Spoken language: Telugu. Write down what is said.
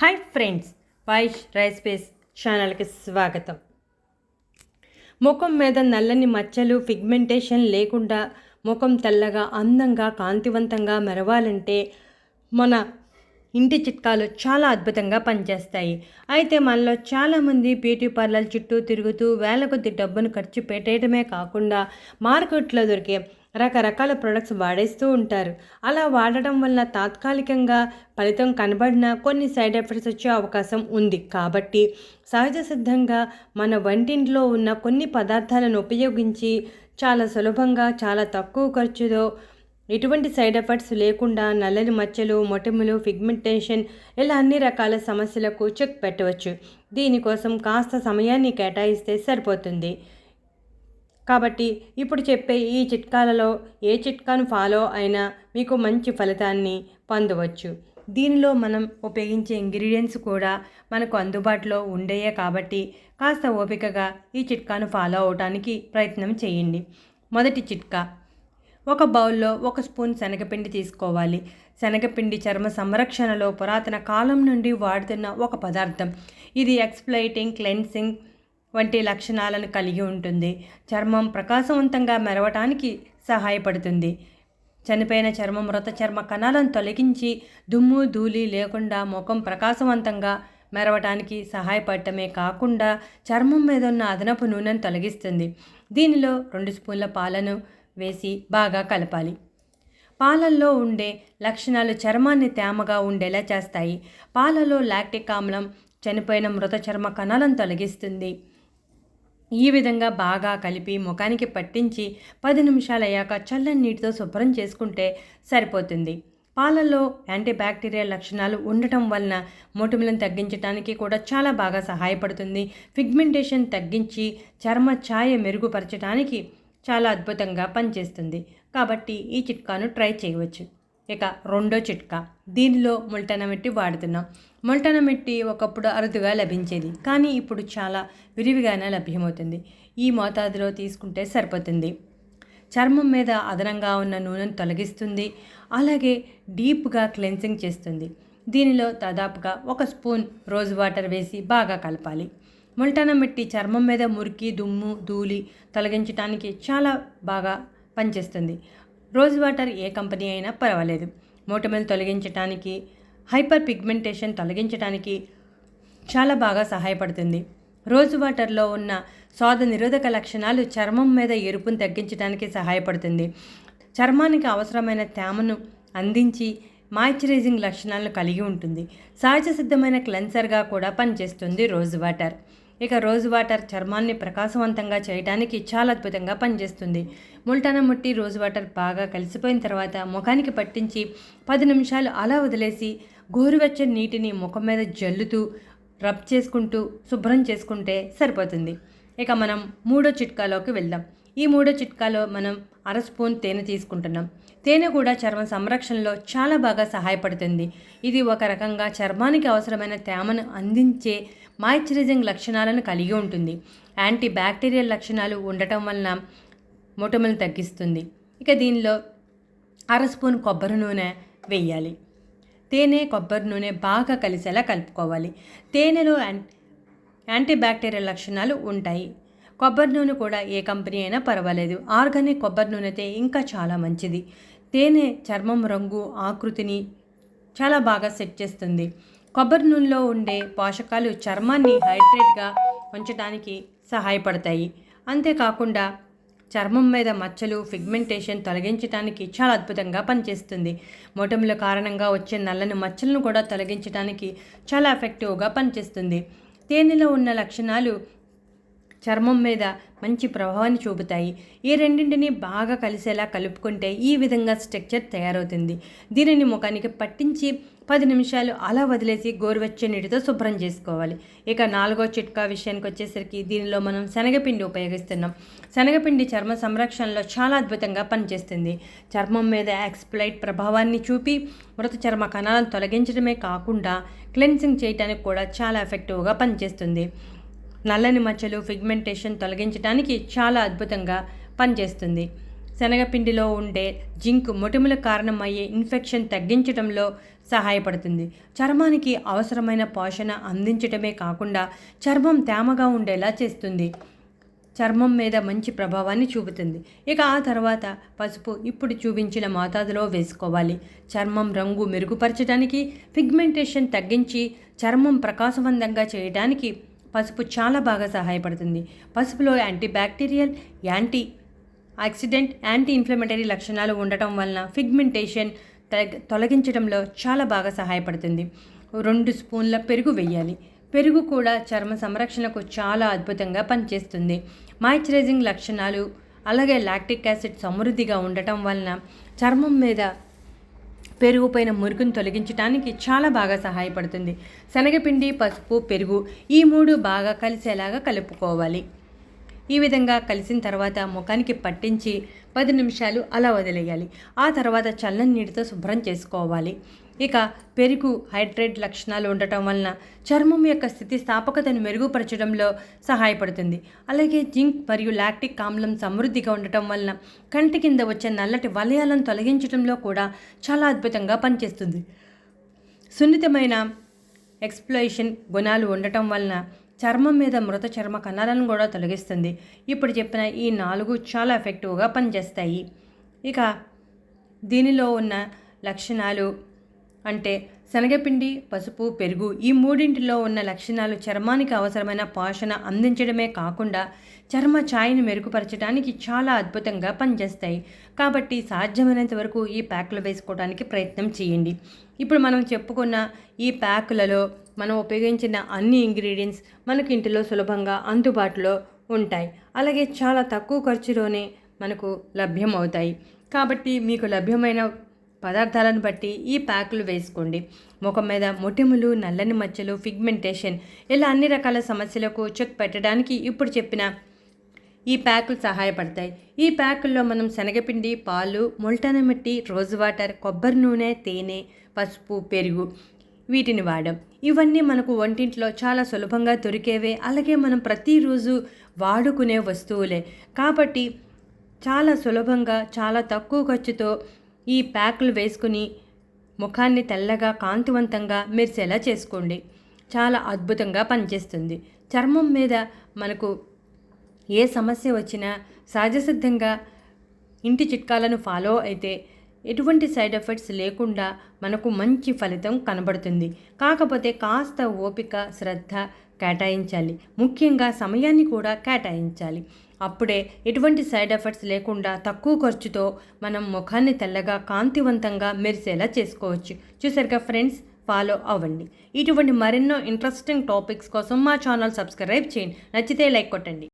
హాయ్ ఫ్రెండ్స్ వైష్ రైస్ పేస్ ఛానల్కి స్వాగతం. ముఖం మీద నల్లని మచ్చలు పిగ్మెంటేషన్ లేకుండా ముఖం తెల్లగా అందంగా కాంతివంతంగా మెరవాలంటే మన ఇంటి చిట్కాలు చాలా అద్భుతంగా పనిచేస్తాయి. అయితే మనలో చాలామంది బ్యూటీ పార్లర్ చుట్టూ తిరుగుతూ వేల కొద్ది డబ్బును ఖర్చు పెట్టేయడమే కాకుండా మార్కెట్లో దొరికే రకరకాల ప్రొడక్ట్స్ వాడేస్తూ ఉంటారు. అలా వాడటం వల్ల తాత్కాలికంగా ఫలితం కనబడినా కొన్ని సైడ్ ఎఫెక్ట్స్ వచ్చే అవకాశం ఉంది. కాబట్టి సహజ సిద్ధంగా మన వంటింట్లో ఉన్న కొన్ని పదార్థాలను ఉపయోగించి చాలా సులభంగా చాలా తక్కువ ఖర్చుతో ఎటువంటి సైడ్ ఎఫెక్ట్స్ లేకుండా నల్లని మచ్చలు మొటిములు ఫిగ్మెంటేషన్ ఇలా అన్ని రకాల సమస్యలకు చెక్ పెట్టవచ్చు. దీనికోసం కాస్త సమయాన్ని కేటాయిస్తే సరిపోతుంది. కాబట్టి ఇప్పుడు చెప్పే ఈ చిట్కాలలో ఏ చిట్కాను ఫాలో అయినా మీకు మంచి ఫలితాన్ని పొందవచ్చు. దీనిలో మనం ఉపయోగించే ఇంగ్రీడియంట్స్ కూడా మనకు అందుబాటులో ఉండేయే కాబట్టి కాస్త ఓపికగా ఈ చిట్కాను ఫాలో అవడానికి ప్రయత్నం చేయండి. మొదటి చిట్కా. ఒక బౌల్లో ఒక స్పూన్ శనగపిండి తీసుకోవాలి. శనగపిండి చర్మ సంరక్షణలో పురాతన కాలం నుండి వాడుతున్న ఒక పదార్థం. ఇది ఎక్స్ప్లైటింగ్ క్లెన్సింగ్ వంటి లక్షణాలను కలిగి ఉంటుంది. చర్మం ప్రకాశవంతంగా మెరవటానికి సహాయపడుతుంది. చనిపోయిన చర్మం మృత చర్మ కణాలను తొలగించి దుమ్ము ధూళి లేకుండా ముఖం ప్రకాశవంతంగా మెరవటానికి సహాయపడటమే కాకుండా చర్మం మీద ఉన్న అదనపు నూనెను తొలగిస్తుంది. దీనిలో రెండు స్పూన్ల పాలను వేసి బాగా కలపాలి. పాలల్లో ఉండే లక్షణాలు చర్మాన్ని తేమగా ఉండేలా చేస్తాయి. పాలలో లాక్టిక్ ఆమ్లం చనిపోయిన మృత చర్మ కణాలను తొలగిస్తుంది. ఈ విధంగా బాగా కలిపి ముఖానికి పట్టించి పది నిమిషాలు అయ్యాక చల్లని నీటితో శుభ్రం చేసుకుంటే సరిపోతుంది. పాలల్లో యాంటీబ్యాక్టీరియల్ లక్షణాలు ఉండటం వలన మొటిమలను తగ్గించడానికి కూడా చాలా బాగా సహాయపడుతుంది. పిగ్మెంటేషన్ తగ్గించి చర్మ ఛాయ మెరుగుపరచడానికి చాలా అద్భుతంగా పనిచేస్తుంది. కాబట్టి ఈ చిట్కాను ట్రై చేయవచ్చు. ఇక రెండో చిట్కా. దీనిలో ముల్టన మిట్టి వాడుతున్నాం. ముల్టన మెట్టి ఒకప్పుడు అరుదుగా లభించేది. కానీ ఇప్పుడు చాలా విరివిగానే లభ్యమవుతుంది. ఈ మోతాదులో తీసుకుంటే సరిపోతుంది. చర్మం మీద అదనంగా ఉన్న నూనెను తొలగిస్తుంది. అలాగే డీప్గా క్లెన్సింగ్ చేస్తుంది. దీనిలో దాదాపుగా ఒక స్పూన్ రోజ్ వాటర్ వేసి బాగా కలపాలి. ముల్టాన మిట్టి చర్మం మీద మురికి దుమ్ము ధూళి తొలగించడానికి చాలా బాగా పనిచేస్తుంది. రోజ్ వాటర్ ఏ కంపెనీ అయినా పర్వాలేదు. మోటమలు తొలగించడానికి హైపర్ పిగ్మెంటేషన్ తొలగించడానికి చాలా బాగా సహాయపడుతుంది. రోజు వాటర్లో ఉన్న స్వాద నిరోధక లక్షణాలు చర్మం మీద ఎరుపును తగ్గించడానికి సహాయపడుతుంది. చర్మానికి అవసరమైన తేమను అందించి మాయిశ్చరైజింగ్ లక్షణాలను కలిగి ఉంటుంది. సహజ సిద్ధమైన క్లెన్సర్గా కూడా పనిచేస్తుంది రోజ్ వాటర్. ఇక రోజ్ వాటర్ చర్మాన్ని ప్రకాశవంతంగా చేయడానికి చాలా అద్భుతంగా పనిచేస్తుంది. ముల్టాన ముట్టి రోజ్ వాటర్ బాగా కలిసిపోయిన తర్వాత ముఖానికి పట్టించి పది నిమిషాలు అలా వదిలేసి గోరువెచ్చని నీటిని ముఖం మీద జల్లుతూ రబ్ చేసుకుంటూ శుభ్రం చేసుకుంటే సరిపోతుంది. ఇక మనం మూడో చిట్కాలోకి వెళ్దాం. ఈ మూడో చిట్కాలో మనం అర స్పూన్ తేనె తీసుకుంటున్నాం. తేనె కూడా చర్మ సంరక్షణలో చాలా బాగా సహాయపడుతుంది. ఇది ఒక రకంగా చర్మానికి అవసరమైన తేమను అందించే మాయిశ్చరైజింగ్ లక్షణాలను కలిగి ఉంటుంది. యాంటీ బ్యాక్టీరియల్ లక్షణాలు ఉండటం వలన మొటిమలు తగ్గిస్తుంది. ఇక దీనిలో అర స్పూన్ కొబ్బరి నూనె వేయాలి. తేనె కొబ్బరి నూనె బాగా కలిసేలా కలుపుకోవాలి. తేనెలో యాంటీ బ్యాక్టీరియల్ లక్షణాలు ఉంటాయి. కొబ్బరి నూనె కూడా ఏ కంపెనీ అయినా పర్వాలేదు. ఆర్గానిక్ కొబ్బరి నూనె అయితే ఇంకా చాలా మంచిది. తేనె చర్మం రంగు ఆకృతిని చాలా బాగా సెట్ చేస్తుంది. కొబ్బరి నూనెలో ఉండే పోషకాలు చర్మాన్ని హైడ్రేట్గా ఉంచడానికి సహాయపడతాయి. అంతేకాకుండా చర్మం మీద మచ్చలు ఫిగ్మెంటేషన్ తొలగించడానికి చాలా అద్భుతంగా పనిచేస్తుంది. మొటముల కారణంగా వచ్చే నల్లని మచ్చలను కూడా తొలగించడానికి చాలా ఎఫెక్టివ్గా పనిచేస్తుంది. తేనెలో ఉన్న లక్షణాలు చర్మం మీద మంచి ప్రభావాన్ని చూపుతాయి. ఈ రెండింటిని బాగా కలిసేలా కలుపుకుంటే ఈ విధంగా స్ట్రక్చర్ తయారవుతుంది. దీనిని ముఖానికి పట్టించి పది నిమిషాలు అలా వదిలేసి గోరువెచ్చ నీటితో శుభ్రం చేసుకోవాలి. ఇక నాలుగో చిట్కా విషయానికి వచ్చేసరికి దీనిలో మనం శనగపిండి ఉపయోగిస్తున్నాం. శనగపిండి చర్మ సంరక్షణలో చాలా అద్భుతంగా పనిచేస్తుంది. చర్మం మీద ఎక్స్ప్లైట్ ప్రభావాన్ని చూపి మృత చర్మ కణాలను తొలగించడమే కాకుండా క్లెన్సింగ్ చేయడానికి కూడా చాలా ఎఫెక్టివ్గా పనిచేస్తుంది. నల్లని మచ్చలు ఫిగ్మెంటేషన్ తొలగించడానికి చాలా అద్భుతంగా పనిచేస్తుంది. శనగపిండిలో ఉండే జింక్ మొటిముల కారణమయ్యే ఇన్ఫెక్షన్ తగ్గించడంలో సహాయపడుతుంది. చర్మానికి అవసరమైన పోషణ అందించడమే కాకుండా చర్మం తేమగా ఉండేలా చేస్తుంది. చర్మం మీద మంచి ప్రభావాన్ని చూపుతుంది. ఇక ఆ తర్వాత పసుపు ఇప్పుడు చూపించిన మోతాదులో వేసుకోవాలి. చర్మం రంగు మెరుగుపరచడానికి పిగ్మెంటేషన్ తగ్గించి చర్మం ప్రకాశవంతంగా చేయడానికి పసుపు చాలా బాగా సహాయపడుతుంది. పసుపులో anti bacterial anti oxidant anti inflammatory లక్షణాలు ఉండటం వలన ఫిగ్మెంటేషన్ తొలగించడంలో చాలా బాగా సహాయపడుతుంది. రెండు స్పూన్ల పెరుగు వేయాలి పెరుగు కూడా చర్మ సంరక్షణకు చాలా అద్భుతంగా పనిచేస్తుంది. మాయిశ్చరైజింగ్ లక్షణాలు అలాగే లాక్టిక్ యాసిడ్ సమృద్ధిగా ఉండటం వలన చర్మం మీద పెరుగుపైన మురుగును తొలగించడానికి చాలా బాగా సహాయపడుతుంది. శనగపిండి పసుపు పెరుగు ఈ మూడు బాగా కలిసేలాగా కలుపుకోవాలి. ఈ విధంగా కలిసిన తర్వాత ముఖానికి పట్టించి పది నిమిషాలు అలా వదిలేయాలి. ఆ తర్వాత చల్లని నీటితో శుభ్రం చేసుకోవాలి. ఇక పెరుగు హైడ్రేట్ లక్షణాలు ఉండటం వలన చర్మం యొక్క స్థితి స్థాపకతను మెరుగుపరచడంలో సహాయపడుతుంది. అలాగే జింక్ మరియు లాక్టిక్ ఆమ్లం సమృద్ధిగా ఉండటం వలన కంటి కింద వచ్చే నల్లటి వలయాలను తొలగించడంలో కూడా చాలా అద్భుతంగా పనిచేస్తుంది. సున్నితమైన ఎక్స్ప్లోయేషన్ గుణాలు ఉండటం వలన చర్మం మీద మృత చర్మ కణాలను కూడా తొలగిస్తుంది. ఇప్పుడు చెప్పిన ఈ నాలుగు చాలా ఎఫెక్టివ్గా పనిచేస్తాయి. ఇక దీనిలో ఉన్న లక్షణాలు అంటే శనగపిండి పసుపు పెరుగు ఈ మూడింటిలో ఉన్న లక్షణాలు చర్మానికి అవసరమైన పోషణ అందించడమే కాకుండా చర్మ ఛాయను మెరుగుపరచడానికి చాలా అద్భుతంగా పనిచేస్తాయి. కాబట్టి సాధ్యమైనంత వరకు ఈ ప్యాక్లు వేసుకోవడానికి ప్రయత్నం చేయండి. ఇప్పుడు మనం చెప్పుకున్న ఈ ప్యాకులలో మనం ఉపయోగించిన అన్ని ఇంగ్రీడియంట్స్ మనకి ఇంటిలో సులభంగా అందుబాటులో ఉంటాయి. అలాగే చాలా తక్కువ ఖర్చులోనే మనకు లభ్యం అవుతాయి కాబట్టి మీకు లభ్యమైన పదార్థాలను బట్టి ఈ ప్యాకులు వేసుకోండి. ముఖం మీద మొటిములు నల్లని మచ్చలు ఫిగ్మెంటేషన్ ఇలా అన్ని రకాల సమస్యలకు చెక్ పెట్టడానికి ఇప్పుడు చెప్పిన ఈ ప్యాకులు సహాయపడతాయి. ఈ ప్యాకుల్లో మనం శనగపిండి పాలు మొల్టానమిట్టి రోజ్ వాటర్ కొబ్బరి నూనె తేనె పసుపు పెరుగు వీటిని వాడాం. ఇవన్నీ మనకు వంటింట్లో చాలా సులభంగా దొరికేవే. అలాగే మనం ప్రతిరోజు వాడుకునే వస్తువులే. కాబట్టి చాలా సులభంగా చాలా తక్కువ ఖర్చుతో ఈ ప్యాకులు వేసుకుని ముఖాన్ని తెల్లగా కాంతివంతంగా మెరిసేలా చేసుకోండి. చాలా అద్భుతంగా పనిచేస్తుంది. చర్మం మీద మనకు ఏ సమస్య వచ్చినా సహజసిద్ధంగా ఇంటి చిట్కాలను ఫాలో అయితే ఎటువంటి సైడ్ ఎఫెక్ట్స్ లేకుండా మనకు మంచి ఫలితం కనబడుతుంది. కాకపోతే కాస్త ఓపిక శ్రద్ధ కేటాయించాలి. ముఖ్యంగా సమయాన్ని కూడా కేటాయించాలి. అప్పుడే ఎటువంటి సైడ్ ఎఫెక్ట్స్ లేకుండా తక్కువ ఖర్చుతో మనం ముఖాన్ని తెల్లగా కాంతివంతంగా మెరిసేలా చేసుకోవచ్చు. చూసారుగా ఫ్రెండ్స్? ఫాలో అవ్వండి. ఇటువంటి మరెన్నో ఇంట్రెస్టింగ్ టాపిక్స్ కోసం మా ఛానల్ సబ్స్క్రైబ్ చేయండి. నచ్చితే లైక్ కొట్టండి.